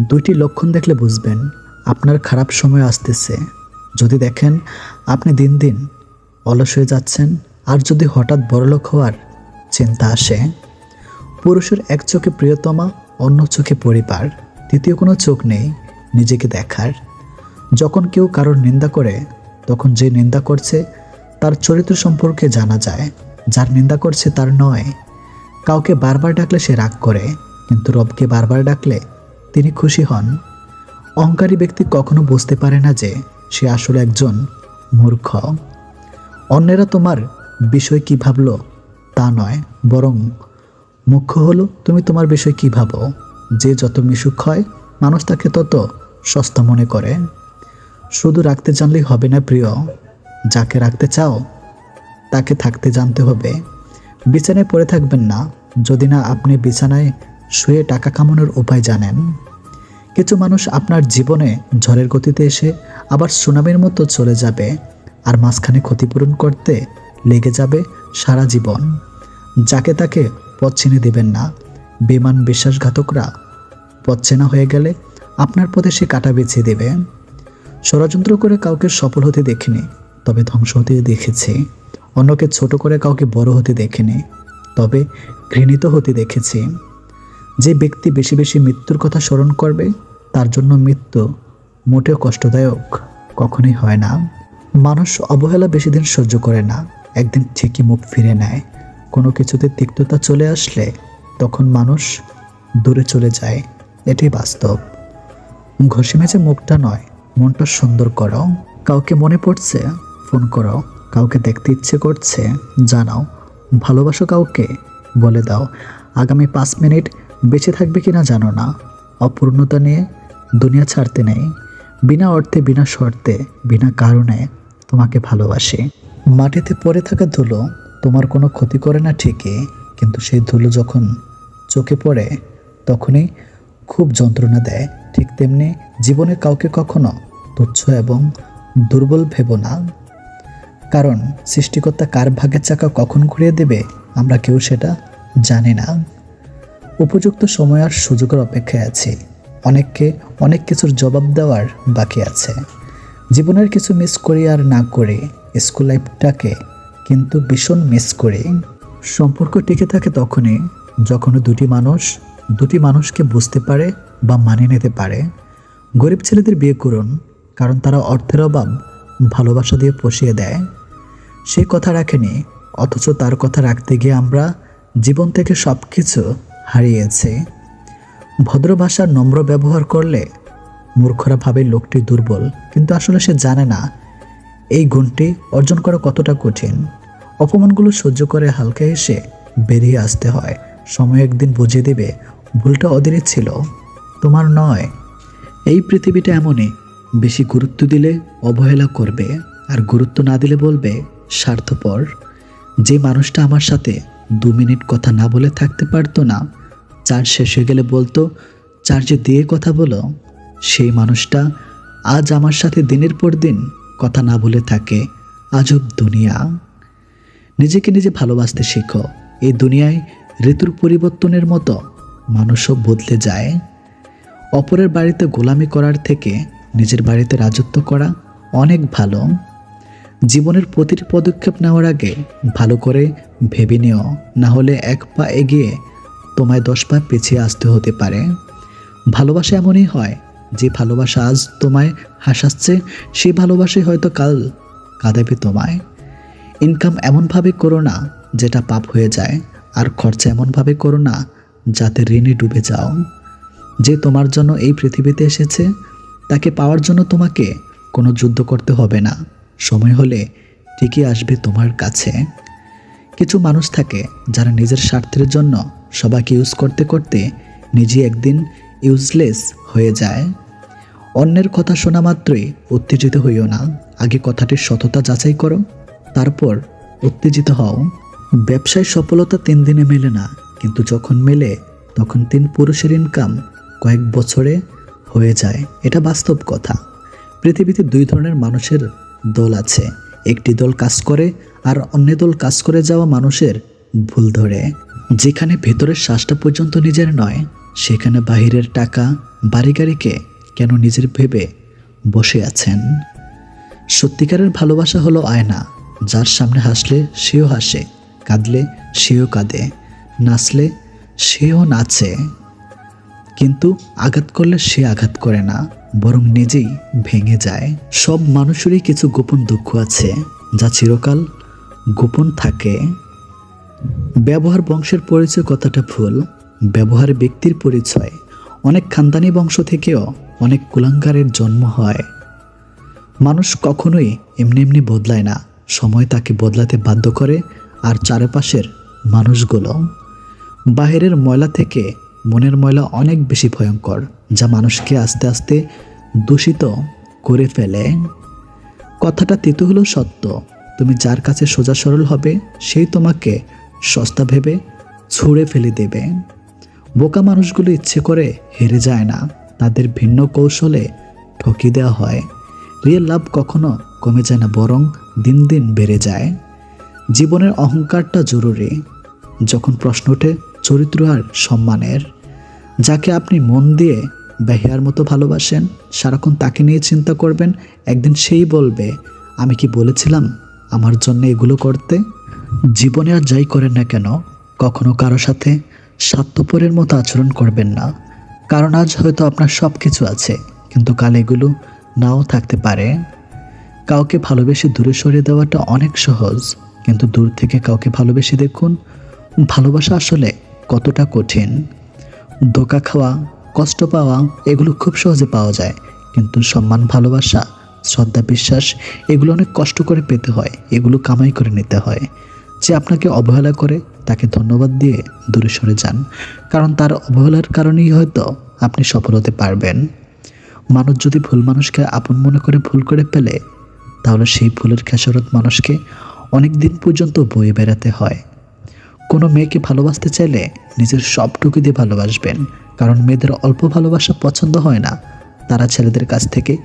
দুইটি লক্ষণ দেখলে বুঝবেন আপনার খারাপ সময় আসতেছে। যদি দেখেন আপনি দিন দিন অলস হয়ে যাচ্ছেন আর যদি হঠাৎ বড়লোক হওয়ার চিন্তা আসে, পুরুষের এক চোখে প্রিয়তমা, অন্য চোখে পরিবার, তৃতীয় কোনো চোখ নেই নিজেকে দেখার। যখন কেউ কারোর নিন্দা করে, তখন যে নিন্দা করছে তার চরিত্র সম্পর্কে জানা যায়। যার নিন্দা করছে তার নয়। কাউকে বারবার ডাকলে সে রাগ করে, কিন্তু রবকে বারবার ডাকলে তিনি খুশি হন। অহংকারী ব্যক্তি কখনো বুঝতে পারে না যে সে আসলে একজন মূর্খ। অন্যেরা তোমার বিষয় কি ভাবলো তা নয়, বরং মুখ্য হলো, তুমি তোমার বিষয় কি ভাবো? যে যত মিশুক হয়, মানুষ তাকে তত সস্তা মনে করে। শুধু রাখতে জানলেই হবে না প্রিয়, যাকে রাখতে চাও, তাকে থাকতে জানতে হবে। বিছানায় পড়ে থাকবেন না, যদি না আপনি বিছানায় শুয়ে টাকা কামানোর উপায় জানেন। কিছু মানুষ আপনার জীবনে ঝড়ের গতিতে এসে আবার সুনামের মতো চলে যাবে আর মাঝখানে ক্ষতিপূরণ করতে লেগে যাবে সারা জীবন। যাকে তাকে পথ চিনে দেবেন না। বিমান বিশ্বাসঘাতকরা পথ চেনা হয়ে গেলে আপনার পথে সে কাটা বেছে দেবে। ষড়যন্ত্র করে কাউকে সফল হতে দেখিনি, তবে ধ্বংস হতে দেখেছি। অন্যকে ছোট করে কাউকে বড় হতে দেখিনি, তবে ঘৃণিত হতে দেখেছি। যে ব্যক্তি বেশি বেশি মৃত্যুর কথা স্মরণ করবে, তার জন্য মৃত্যু মোটেও কষ্টদায়ক কখনোই হয় না। মানুষ অবহেলা বেশি দিন সহ্য করে না। একদিন ঠিকই মুখ ফিরে নেয়। কোনো কিছুতে তিক্ততা চলে আসলে তখন মানুষ দূরে চলে যায়। এটাই বাস্তব। ঘষে মেঝে মুখটা নয়, মনটা সুন্দর করো। কাউকে মনে পড়ছে, ফোন করো। কাউকে দেখতে ইচ্ছে করছে, জানাও। ভালোবাসো কাউকে, বলে দাও। আগামী পাঁচ মিনিট বেঁচে থাকবে কিনা জানো না। অপূর্ণতা নিয়ে দুনিয়া ছাড়তে নেই। বিনা অর্থে, বিনা শর্তে, বিনা কারণে তোমাকে ভালোবাসি। মাটিতে পড়ে থাকা ধুলো তোমার কোনো ক্ষতি করে না ঠিকই, কিন্তু সেই ধুলো যখন চোখে পড়ে, তখনই খুব যন্ত্রণা দেয়। ঠিক তেমনি জীবনে কাউকে কখনো তুচ্ছ এবং দুর্বল ভেবো না। কারণ সৃষ্টিকর্তা কার ভাগের চাকা কখন ঘুরিয়ে দেবে, আমরা কেউ সেটা জানি না। উপযুক্ত সময় আর সুযোগের অপেক্ষায় আছি। অনেককে অনেক কিছুর জবাব দেওয়ার বাকি আছে। জীবনের কিছু মিস করি আর না করে স্কুল লাইফটাকে কিন্তু ভীষণ মিস করি। সম্পর্ক টিকে থাকে তখনই যখন দুটি মানুষ দুটি মানুষকে বুঝতে পারে বা মানিয়ে নিতে পারে। গরিব ছেলেদের বিয়ে করুন, কারণ তারা অর্থের অভাব ভালোবাসা দিয়ে পুষিয়ে দেয়। সে কথা রাখেনি, অথচ তার কথা রাখতে গিয়ে আমরা জীবন থেকে সব কিছু হারিয়েছি। ভদ্র ভাষার নম্র ব্যবহার করলে মূর্খরা ভাবে লোকটি দুর্বল, কিন্তু আসলে সে জানে না এই গুণটি অর্জন করা কতটা কঠিন। অপমানগুলো সহ্য করে হালকা এসে বেরিয়ে আসতে হয়। সময় একদিন বুঝিয়ে দেবে, ভুলটা ওদেরই ছিল। তোমার নয়। এই পৃথিবীটা এমনই, বেশি গুরুত্ব দিলে অবহেলা করবে, আর গুরুত্ব না দিলে বলবে, স্বার্থপর। যে মানুষটা আমার সাথে দু মিনিট কথা না বলে থাকতে পারতো না। চার্জ শেষ হয়ে গেলে বলতো চার্জে দিয়ে কথা বলো, সেই মানুষটা আজ আমার সাথে দিনের পর দিন কথা না বলে থাকে। আজব দুনিয়া। নিজেকে নিজে ভালোবাসতে শেখো। এই দুনিয়ায় ঋতুর পরিবর্তনের মতো মানুষও বদলে যায়। অপরের বাড়িতে গোলামি করার থেকে নিজের বাড়িতে রাজত্ব করা অনেক ভালো। জীবনের প্রতিটি পদক্ষেপ নেওয়ার আগে ভালো করে ভেবে নিও। না হলে এক পা এগিয়ে তোমায় দশ পা পিছিয়ে আসতে হতে পারে। ভালোবাসা এমনই হয়, যে ভালোবাসা আজ তোমায় হাসাচ্ছে, সেই ভালোবাসাই হয়তো কাল কাঁদাবে তোমায়। ইনকাম এমনভাবে করো না, যেটা পাপ হয়ে যায়, আর খরচা এমনভাবে করো না, যাতে ঋণে ডুবে যাও। যে তোমার জন্য এই পৃথিবীতে এসেছে, তাকে পাওয়ার জন্য তোমাকে কোনো যুদ্ধ করতে হবে না। সময় হলে ঠিকই আসবে তোমার কাছে। কিছু মানুষ থাকে যারা নিজের স্বার্থের জন্য সবাইকে ইউজ করতে করতে নিজে একদিন ইউজলেস হয়ে যায়। অন্যের কথা শোনা মাত্রই উত্তেজিত হইও না। আগে কথাটির সততা যাচাই করো, তারপর উত্তেজিত হও। ব্যবসায় সফলতা তিন দিনে মেলে না, কিন্তু যখন মেলে, তখন তিন পুরুষের ইনকাম কয়েক বছরে হয়ে যায়। এটা বাস্তব কথা। পৃথিবীতে দুই ধরনের মানুষের দল আছে। একটি দল কাজ করে আর অন্য দল কাজ করে যাওয়া মানুষের ভুল ধরে। যেখানে ভেতরের শ্বাসটা পর্যন্ত নিজের নয়, সেখানে বাহিরের টাকা বাড়ি গাড়িকে কেন নিজের ভেবে বসে আছেন? সত্যিকারের ভালোবাসা হলো আয়না, যার সামনে হাসলে সেও হাসে, কাঁদলে সেও কাঁদে, নাচলে সেও নাচে। কিন্তু আঘাত করলে সে আঘাত করে না, বরং নিজেই ভেঙে যায়। সব মানুষেরই কিছু গোপন দুঃখ আছে, যা চিরকাল গোপন থাকে। ব্যবহার বংশের পরিচয় কথাটা ভুল। ব্যবহার ব্যক্তির পরিচয়। অনেক খানদানি বংশ থেকেও অনেক কুলাঙ্গারের জন্ম হয়। মানুষ কখনোই এমনি এমনি বদলায় না। সময় তাকে বদলাতে বাধ্য করে আর চারপাশের মানুষগুলো। বাহিরের ময়লা থেকে মনের ময়লা অনেক বেশি ভয়ঙ্কর, যা মানুষকে আস্তে আস্তে দূষিত করে ফেলে। কথাটা তেতো হলো সত্য। তুমি যার কাছে সোজা সরল হবে, সেই তোমাকে সস্তা ভেবে ছুঁড়ে ফেলে দেবে। বোকা মানুষগুলো ইচ্ছে করে হেরে যায় না। তাদের ভিন্ন কৌশলে ঠকি দেওয়া হয়। রিয়েল লাভ কখনো কমে যায় না, বরং দিন দিন বেড়ে যায়। জীবনের অহংকারটা জরুরি। যখন প্রশ্ন ওঠে, চরিত্র আর সম্মানের। যাকে আপনি মন দিয়ে বেহিয়ার মতো ভালোবাসেন, সারাক্ষণ তাকে নিয়ে চিন্তা করবেন, একদিন সেই বলবে, আমি কি বলেছিলাম আমার জন্য এগুলো করতে? জীবনে আর যাই করেন না কেন, কখনো কারও সাথে স্বার্থপরের মতো আচরণ করবেন না। কারণ আজ হয়তো আপনার সব কিছু আছে, কিন্তু কাল এগুলো নাও থাকতে পারে। কাউকে ভালোবেসে দূরে সরিয়ে দেওয়াটা অনেক সহজ, কিন্তু দূর থেকে কাউকে ভালোবেসে দেখুন, ভালোবাসা আসলে কতটা কঠিন। ধোকা খাওয়া, কষ্ট পাওয়া, এগুলো খুব সহজে পাওয়া যায়। কিন্তু সম্মান, ভালোবাসা, শ্রদ্ধা, বিশ্বাস, এগুলো অনেক কষ্ট করে পেতে হয়। এগুলো কামাই করে নিতে হয়। যে আপনাকে অবহেলা করে, তাকে ধন্যবাদ দিয়ে দূরে সরে যান। কারণ তার অবহেলার কারণেই হয়তো আপনি সফল হতে পারবেন। মানুষ যদি ভুল মানুষকে আপন মনে করে ভুল করে ফেলে, তাহলে সেই ভুলের খেসারত মানুষকে অনেক দিন পর্যন্ত বয়ে বেড়াতে হয়। কোনো মেয়েকে ভালোবাসতে চাইলে নিজের সবটুকু দিয়ে ভালোবাসবেন। কারণ মেয়েদের অল্প ভালোবাসা পছন্দ হয় না। তারা ছেলেদের কাছ থেকে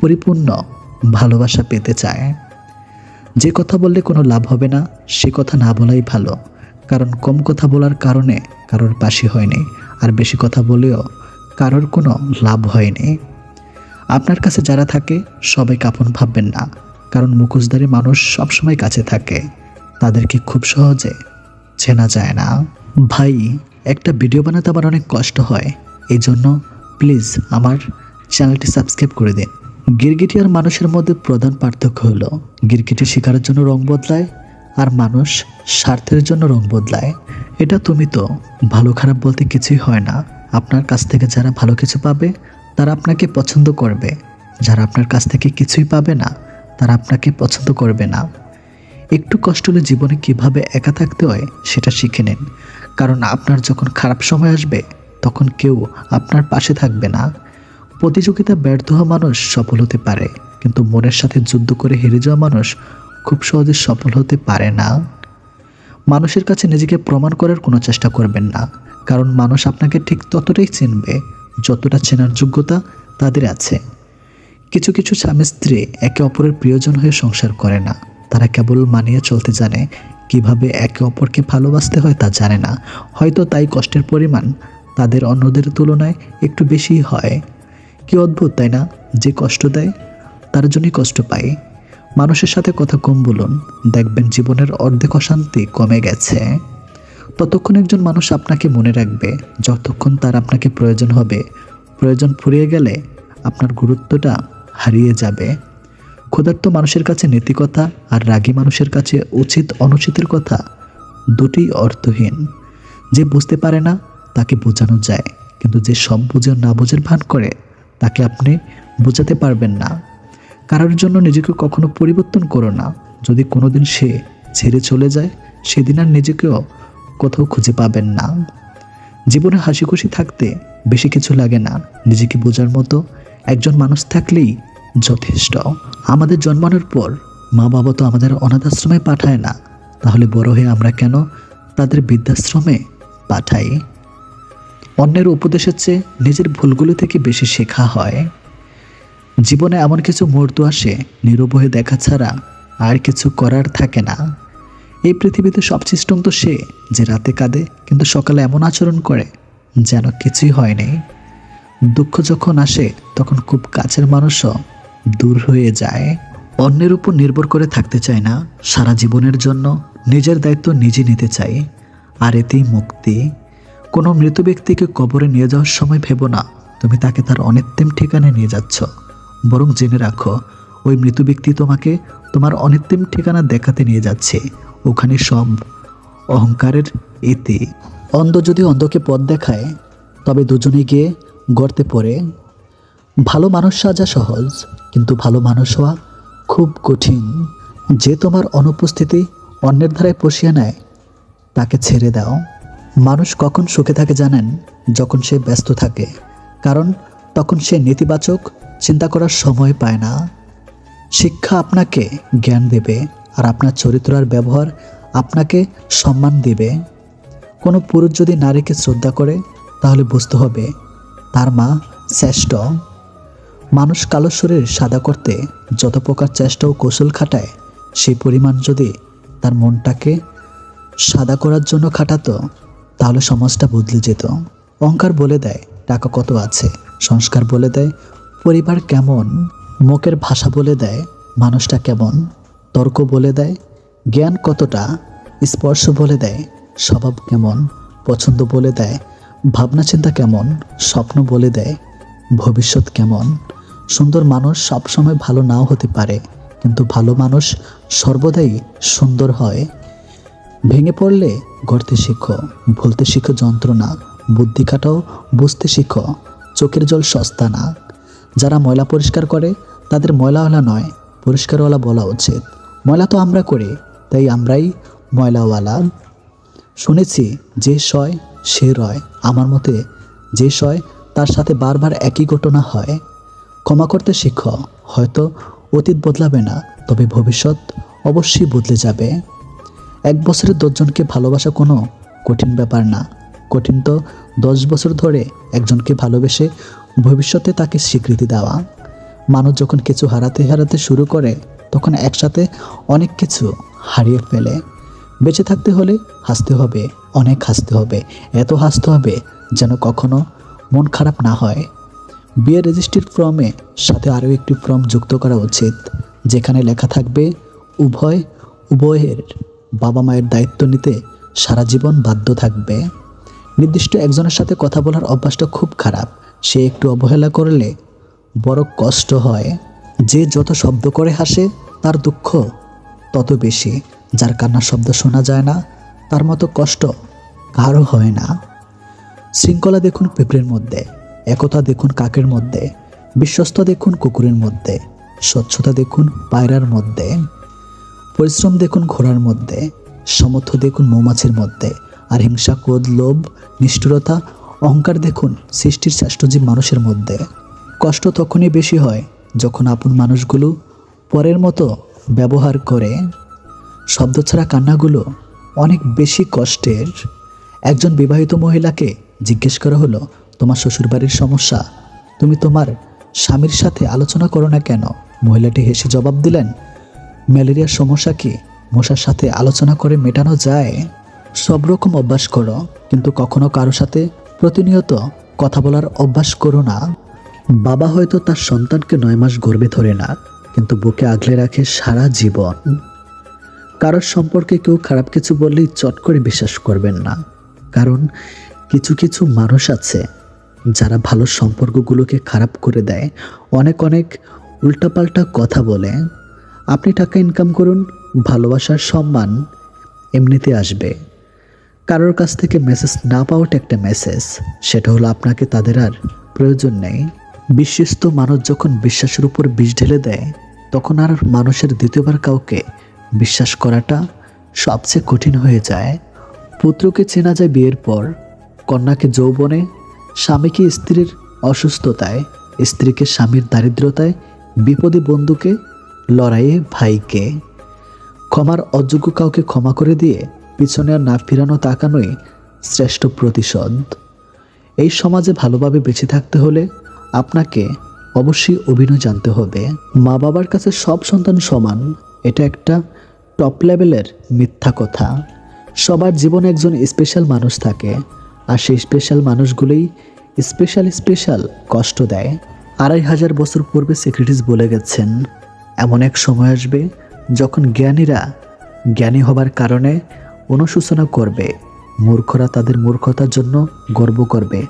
পরিপূর্ণ ভালোবাসা পেতে চায়। যে কথা বললে কোনো লাভ হবে না, সে কথা না বলাই ভালো। কারণ কম কথা বলার কারণে কারোর পাশে হয়নি। আর বেশি কথা বলেও কারোর কোনো লাভ হয়নি। আপনার কাছে যারা থাকে, সবাই কাপন ভাববেন না। কারণ মুখোশধারী মানুষ সবসময় কাছে থাকে। তাদেরকে খুব সহজে চেনা যায় না। ভাই, একটা ভিডিও বানাতে আমার অনেক কষ্ট হয়। এই জন্য প্লিজ আমার চ্যানেলটি সাবস্ক্রাইব করে দিন। গিরগিটি আর মানুষের মধ্যে প্রধান পার্থক্য হলো, গিরগিটি শিকারের জন্য রং বদলায় আর মানুষ স্বার্থের জন্য রং বদলায়। এটা তুমি তো, ভালো খারাপ বলতে কিছুই হয় না। আপনার কাছ থেকে যারা ভালো কিছু পাবে, তারা আপনাকে পছন্দ করবে। যারা আপনার কাছ থেকে কিছুই পাবে না, তারা আপনাকে পছন্দ করবে না। একটু কষ্ট হলে জীবনে কীভাবে একা থাকতে হয় সেটা শিখে নিন। কারণ আপনার যখন খারাপ সময় আসবে, তখন কেউ আপনার পাশে থাকবে না। প্রতিযোগিতা ব্যর্থ হওয়া মানুষ সফল হতে পারে, কিন্তু মনের সাথে যুদ্ধ করে হেরে যাওয়া মানুষ খুব সহজে সফল হতে পারে না। মানুষের কাছে নিজেকে প্রমাণ করার কোনো চেষ্টা করবেন না, কারণ মানুষ আপনাকে ঠিক ততটাই চিনবে যতটা চেনার যোগ্যতা তাদের আছে। কিছু কিছু স্বামী স্ত্রী একে অপরের প্রিয়জন হয়ে সংসার করে না। তারা কেবল মানিয়ে চলতে জানে কীভাবে একে অপরকে ভালোবাসতে হয় তা জানে না। হয়তো তাই কষ্টের পরিমাণ তাদের অন্যদের তুলনায় একটু বেশিই হয়। কি অদ্ভুত, তাই না? যে কষ্ট দেয়, তার জন্যই কষ্ট পায়। মানুষের সাথে কথা কম বলুন, দেখবেন জীবনের অর্ধেক অশান্তি কমে গেছে। ততক্ষণ একজন মানুষ আপনাকে মনে রাখবে, যতক্ষণ তার আপনাকে প্রয়োজন হবে। প্রয়োজন ফুরিয়ে গেলে আপনার গুরুত্বটা হারিয়ে যাবে। ক্ষুধার্ত মানুষের কাছে নীতিকথা আর রাগী মানুষের কাছে উচিত অনুচিতের কথা দুটি অর্থহীন। যে বুঝতে পারে না, তাকে বোঝানো যায়। কিন্তু যে সব বুঝে না বোঝার ভান করে, তাকে আপনি বোঝাতে পারবেন না। কারোর জন্য নিজেকে কখনো পরিবর্তন করো না। যদি কোনোদিন সে ছেড়ে চলে যায়, সেদিন আর নিজেকেও কোথাও খুঁজে পাবেন না। জীবনে হাসি খুশি থাকতে বেশি কিছু লাগে না। নিজেকে বোঝার মতো একজন মানুষ থাকলেই যথেষ্ট। আমাদের জন্মানোর পর মা বাবা তো আমাদের অনাথ আশ্রমে পাঠায় না। তাহলে বড় হয়ে আমরা কেন তাদের বৃদ্ধাশ্রমে পাঠাই? অন্যের উপদেশের চেয়ে নিজের ভুলগুলো থেকে বেশি শেখা হয়। জীবনে এমন কিছু মুহূর্ত আসে নীরব হয়ে দেখা ছাড়া আর কিছু করার থাকে না। এই পৃথিবীতে সব সিস্টেম তো সে যে রাতে কাঁদে কিন্তু সকালে এমন আচরণ করে যেন কিছুই হয়নি দুঃখ যখন আসে, তখন খুব কাছের মানুষও দূর হয়ে যায়। অন্যের উপর নির্ভর করে থাকতে চায় না। সারা জীবনের জন্য নিজের দায়িত্ব নিজে নিতে চাই আর এতেই মুক্তি। কোনো মৃত ব্যক্তিকে কবরে নিয়ে যাওয়ার সময় ভেবো না। তুমি তাকে তার অনিত্যম ঠিকানায় নিয়ে যাচ্ছ। বরং জেনে রাখো, ওই মৃত ব্যক্তি তোমাকে তোমার অনিত্যম ঠিকানা দেখাতে নিয়ে যাচ্ছে। ওখানে সব অহংকারের এতে। অন্ধ যদি অন্ধকে পথ দেখায়, তবে দুজনে গিয়ে গর্তে পড়ে। ভালো মানুষ সাজা সহজ। কিন্তু ভালো মানুষ হওয়া খুব কঠিন। যে তোমার অনুপস্থিতি অন্যের ধারায় পশিয়ে নেয়, তাকে ছেড়ে দাও। মানুষ কখন সুখে থাকে জানেন? যখন সে ব্যস্ত থাকে। কারণ তখন সে নেতিবাচক চিন্তা করার সময় পায় না। শিক্ষা আপনাকে জ্ঞান দেবে আর আপনার চরিত্র আর ব্যবহার আপনাকে সম্মান দেবে। কোনো পুরুষ যদি নারীকে শ্রদ্ধা করে, তাহলে বুঝতে হবে তার মা শ্রেষ্ঠ। মানুষ কালো শরীর সাদা করতে যত প্রকার চেষ্টা ও কৌশল খাটায় সেই পরিমাণ যদি তার মনটাকে সাদা করার জন্য খাটাতো, তাহলে সমাজটা বদলে যেত। অহংকার বলে দেয়, টাকা কত আছে? সংস্কার বলে দেয়, পরিবার কেমন? মুখের ভাষা বলে দেয়, মানুষটা কেমন? তর্ক বলে দেয়, জ্ঞান কতটা? স্পর্শ বলে দেয়, স্বভাব কেমন? পছন্দ বলে দেয় ভাবনা চিন্তা কেমন? স্বপ্ন বলে দেয়, ভবিষ্যৎ কেমন? সুন্দর মানুষ সবসময় ভালো নাও হতে পারে, কিন্তু ভালো মানুষ সর্বদাই সুন্দর হয়। ভেঙে পড়লে গড়তে শিখো, ভুলতে শিখো যন্ত্রণা, বুদ্ধি কাটাও বুঝতে শিখো, চোখের জল সস্তা না। যারা ময়লা পরিষ্কার করে, তাদের ময়লাওয়ালা নয়, পরিষ্কারওয়ালা বলা উচিত। ময়লা তো আমরা করি, তাই আমরাই ময়লাওয়ালা। শুনেছি, যে সয় সে রয়। আমার মতে, যে সয় তার সাথে বারবার একই ঘটনা হয়। ক্ষমা করতে শিখো। হয়তো অতীত বদলাবে না, তবে ভবিষ্যৎ অবশ্যই বদলে যাবে। এক বছরের দশজনকে ভালোবাসা কোনো কঠিন ব্যাপার না। কঠিন তো দশ বছর ধরে একজনকে ভালোবেসে ভবিষ্যতে তাকে স্বীকৃতি দেওয়া। মানুষ যখন কিছু হারাতে হারাতে শুরু করে, তখন একসাথে অনেক কিছু হারিয়ে ফেলে। বেঁচে থাকতে হলে হাসতে হবে, অনেক হাসতে হবে, এত হাসতে হবে যেন কখনো মন খারাপ না হয়। বিয়ের রেজিস্ট্রির ফর্মে সাথে আরও একটি ফর্ম যুক্ত করা উচিত, যেখানে লেখা থাকবে, উভয়, উভয়ের বাবা মায়ের দায়িত্ব নিতে সারা জীবন বাধ্য থাকবে। নির্দিষ্ট একজনের সাথে কথা বলার অভ্যাসটা খুব খারাপ। সে একটু অবহেলা করলে বড় কষ্ট হয়। যে যত শব্দ করে হাসে, তার দুঃখ তত বেশি। যার কান্নার শব্দ শোনা যায় না, তার মতো কষ্ট কারও হয় না। শৃঙ্খলা দেখুন পিঁপড়ের মধ্যে। একতা দেখুন কাকের মধ্যে, বিশ্বস্ত দেখুন কুকুরের মধ্যে, স্বচ্ছতা দেখুন পায়রার মধ্যে, পরিশ্রম দেখুন ঘোড়ার মধ্যে সমর্থ দেখুন মৌমাছির মধ্যে, আর হিংসা, ক্রোধ, লোভ, নিষ্ঠুরতা, অহংকার দেখুন সৃষ্টির শ্রেষ্ঠজীব মানুষের মধ্যে। কষ্ট তখনই বেশি হয় যখন আপন মানুষগুলো পরের মতো ব্যবহার করে। শব্দ ছাড়া কান্নাগুলো অনেক বেশি কষ্টের। একজন বিবাহিত মহিলাকে জিজ্ঞেস করা হলো তোমার শ্বশুরবাড়ির সমস্যা? তুমি তোমার স্বামীর সাথে আলোচনা করো না কেন? মহিলাটি হেসে জবাব দিলেন, ম্যালেরিয়ার সমস্যা কি? মশার সাথে আলোচনা করে মেটানো যায়? সব রকম অভ্যাস করো, কিন্তু কখনো কারও সাথে প্রতিনিয়ত কথা বলার অভ্যাস করো না। বাবা হয়তো তার সন্তানকে নয় মাস গর্বে ধরে না, কিন্তু বুকে আগলে রাখে সারা জীবন। কারোর সম্পর্কে কেউ খারাপ কিছু বললেই চট করে বিশ্বাস করবেন না, কারণ কিছু কিছু মানুষ আছে যারা ভালো সম্পর্কগুলোকে খারাপ করে দেয়, অনেক অনেক উল্টাপাল্টা কথা বলে, আপনি টাকা ইনকাম করুন, ভালোবাসার সম্মান এমনিতে আসবে। কারোর কাছ থেকে মেসেজ না পাওয়াটা একটা মেসেজ সেটা হলো আপনাকে তাদের আর প্রয়োজন নেই। বিশ্বস্ত মানুষ যখন বিশ্বাসের উপর বিষ ঢেলে দেয়, তখন আর মানুষের দ্বিতীয়বার কাউকে বিশ্বাস করাটা সবচেয়ে কঠিন হয়ে যায়। পুত্রকে চেনা যায় বিয়ের পর, কন্যাকে যৌবনে স্বামীকে স্ত্রীর অসুস্থতায়, স্ত্রীকে স্বামীর দারিদ্রতায়, বিপদে বন্ধুকে, লড়াইয়ে ভাইকে। ক্ষমার অযোগ্য কাউকে ক্ষমা করে দিয়ে পিছনে আর না ফিরানো তাকানোই শ্রেষ্ঠ প্রতিশোধ। এই সমাজে ভালোভাবে বেঁচে থাকতে হলে আপনাকে অবশ্যই অভিনয় জানতে হবে। মা বাবার কাছে সব সন্তান সমান, এটা একটা টপ লেভেলের মিথ্যা কথা। সবার জীবনে একজন স্পেশাল মানুষ থাকে। আর সেই স্পেশাল মানুষগুলোই স্পেশাল স্পেশাল কষ্ট দেয়। আড়াই হাজার বছর পূর্বে সেক্রেটারিস বলে গেছেন, এমন এক সময় আসবে যখন জ্ঞানীরা জ্ঞানী হবার কারণে অনুশোচনা করবে। মূর্খরা তাদের মূর্খতার জন্য গর্ব করবে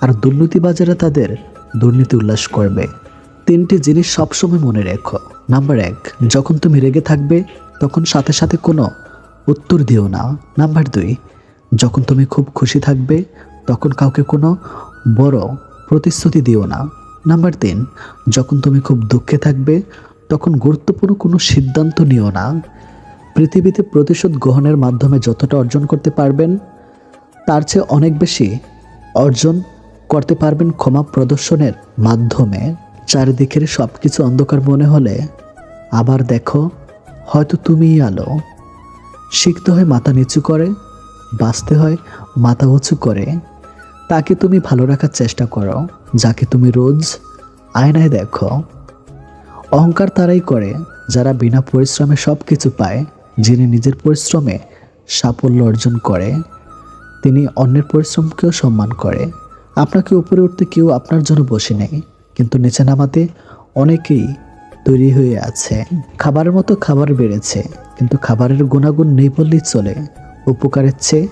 আর দুর্নীতিবাজারা তাদের দুর্নীতি উল্লাস করবে। তিনটি জিনিস সবসময় মনে রেখো। নাম্বার এক, যখন তুমি রেগে থাকবে তখন সাথে সাথে কোনো উত্তর দিও না। নাম্বার দুই যখন তুমি খুব খুশি থাকবে, তখন কাউকে কোনো বড় প্রতিশ্রুতি দিও না। নাম্বার তিন, যখন তুমি খুব দুঃখে থাকবে, তখন গুরুত্বপূর্ণ কোনো সিদ্ধান্ত নিও না। পৃথিবীতে প্রতিশোধ গ্রহণের মাধ্যমে যতটা অর্জন করতে পারবেন, তার চেয়ে অনেক বেশি অর্জন করতে পারবেন ক্ষমা প্রদর্শনের মাধ্যমে। চারিদিকের সব কিছু অন্ধকার মনে হলে আবার দেখো, হয়তো তুমিই আলো। শিখতে হয় মাথা নিচু করে বাঁচতে হয়, মাথা উঁচু করে। তাকে তুমি ভালো রাখার চেষ্টা করো, যাকে তুমি রোজ আয়নায় দেখো। অহংকার তারাই করে, যারা বিনা পরিশ্রমে সব কিছু পায়, যিনি নিজের পরিশ্রমে সাফল্য অর্জন করে, তিনি অন্যের পরিশ্রমকেও সম্মান করে। আপনাকে উপরে উঠতে কেউ আপনার জন্য বসে নেই, কিন্তু নিচে নামাতে অনেকেই তৈরি হয়ে আছে। খাবারের মতো খাবার বেড়েছে, কিন্তু খাবারের গুণাগুণ নেই বললেই চলে। উপকারের চেয়ে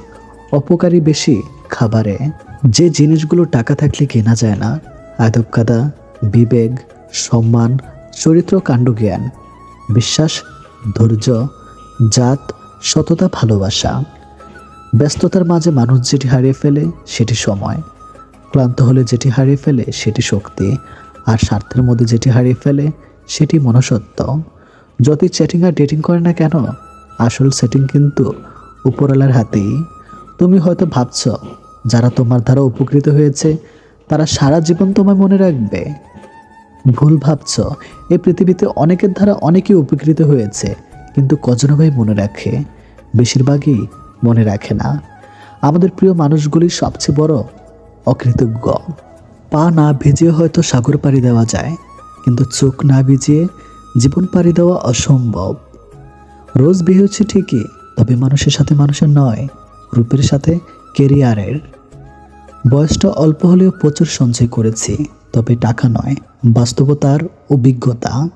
অপকারী বেশি খাবারে। যে জিনিসগুলো টাকা থাকলে কেনা যায় না আদব কাদা বিবেক, সম্মান, চরিত্র, কাণ্ড, জ্ঞান, বিশ্বাস, ধৈর্য, জাত, সততা, ভালোবাসা। ব্যস্ততার মাঝে মানুষ যেটি হারিয়ে ফেলে সেটি সময়। ক্লান্ত হলে যেটি হারিয়ে ফেলে সেটি শক্তি। আর স্বার্থের মধ্যে যেটি হারিয়ে ফেলে সেটি মনসত্ব যতই চ্যাটিং আর ডেটিং করে না কেন, আসল সেটিং কিন্তু উপরওয়ালার হাতেই তুমি হয়তো ভাবছ, যারা তোমার দ্বারা উপকৃত হয়েছে, তারা সারা জীবন তোমায় মনে রাখবে। ভুল ভাবছ এই পৃথিবীতে অনেকের দ্বারা অনেকেই উপকৃত হয়েছে, কিন্তু কজনভাই মনে রাখে? বেশিরভাগই মনে রাখে না। আমাদের প্রিয় মানুষগুলি সবচেয়ে বড় অকৃতজ্ঞ। পা না ভিজিয়ে হয়তো সাগর পাড়ি দেওয়া যায়, কিন্তু চোখ না ভিজিয়ে জীবন পাড়ি দেওয়া অসম্ভব। রোজ বিয়ে হচ্ছে ঠিকই তবে মানুষের সাথে মানুষের নয়, রূপের সাথে কেরিয়ারের। বয়সটা অল্প হলেও প্রচুর সঞ্চয় করেছি, তবে টাকা নয়, বাস্তবতার অভিজ্ঞতা।